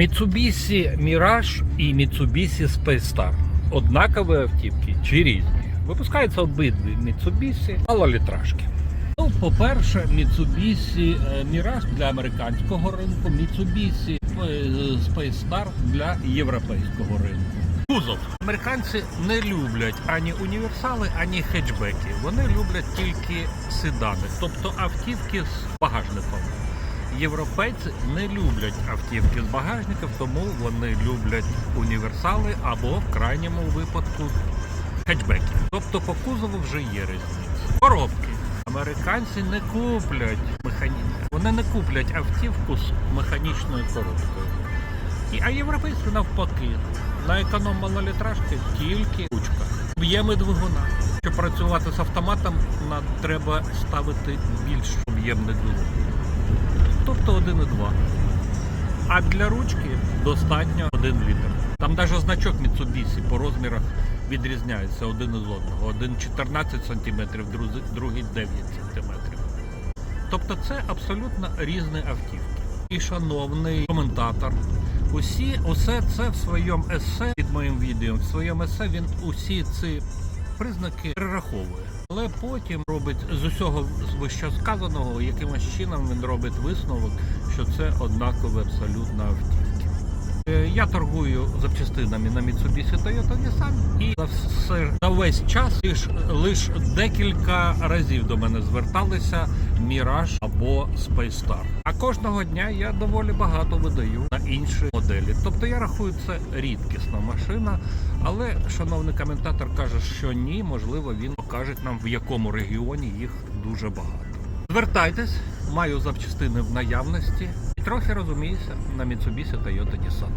Mitsubishi Mirage і Mitsubishi Space Star. Однакові автівки чи різні. Випускаються обидві Mitsubishi малолітражки. Ну, по-перше, Mitsubishi е, Mirage для американського ринку, Mitsubishi е, Space Star для європейського ринку. Кузов. Американці не люблять ані універсали, ані хетчбеки. Вони люблять тільки седани, тобто автівки з багажником. Європейці не люблять автівки з багажником, тому вони люблять універсали або в крайньому випадку хетчбеки. Тобто по кузову вже є різниця. Коробки. Американці не куплять механі... Вони не куплять автівку з механічною коробкою. А європейці навпаки. На економ малолітражки тільки ручка. Об'єми двигуна. Щоб працювати з автоматом, нам треба ставити більш об'ємний двигун. Тобто 1,2. А для ручки достатньо 1 літр. Там навіть значок Mitsubishi по розмірах відрізняється один із одного. Один 14 см, другий 9 см. Тобто це абсолютно різні автівки. І шановний коментатор, усі, усе це в своєму есе під моїм відео, в своєму есе він усі ці признаки перераховує. Але потім робить з усього з вище сказаного, якимось чином він робить висновок, що це однакове абсолютно автівки. Е, Я торгую запчастинами на Mitsubishi Toyota Nissan і за все за весь час лиш, лиш декілька разів до мене зверталися Mirage або Space Star. А кожного дня я доволі багато видаю на інші моделі. Тобто я рахую це рідкісна машина, але шановний коментатор каже, що ні, можливо, він покаже нам в якому регіоні їх дуже багато. Звертайтесь, маю запчастини в наявності трохи розуміюся на Mitsubishi Toyota Nissan.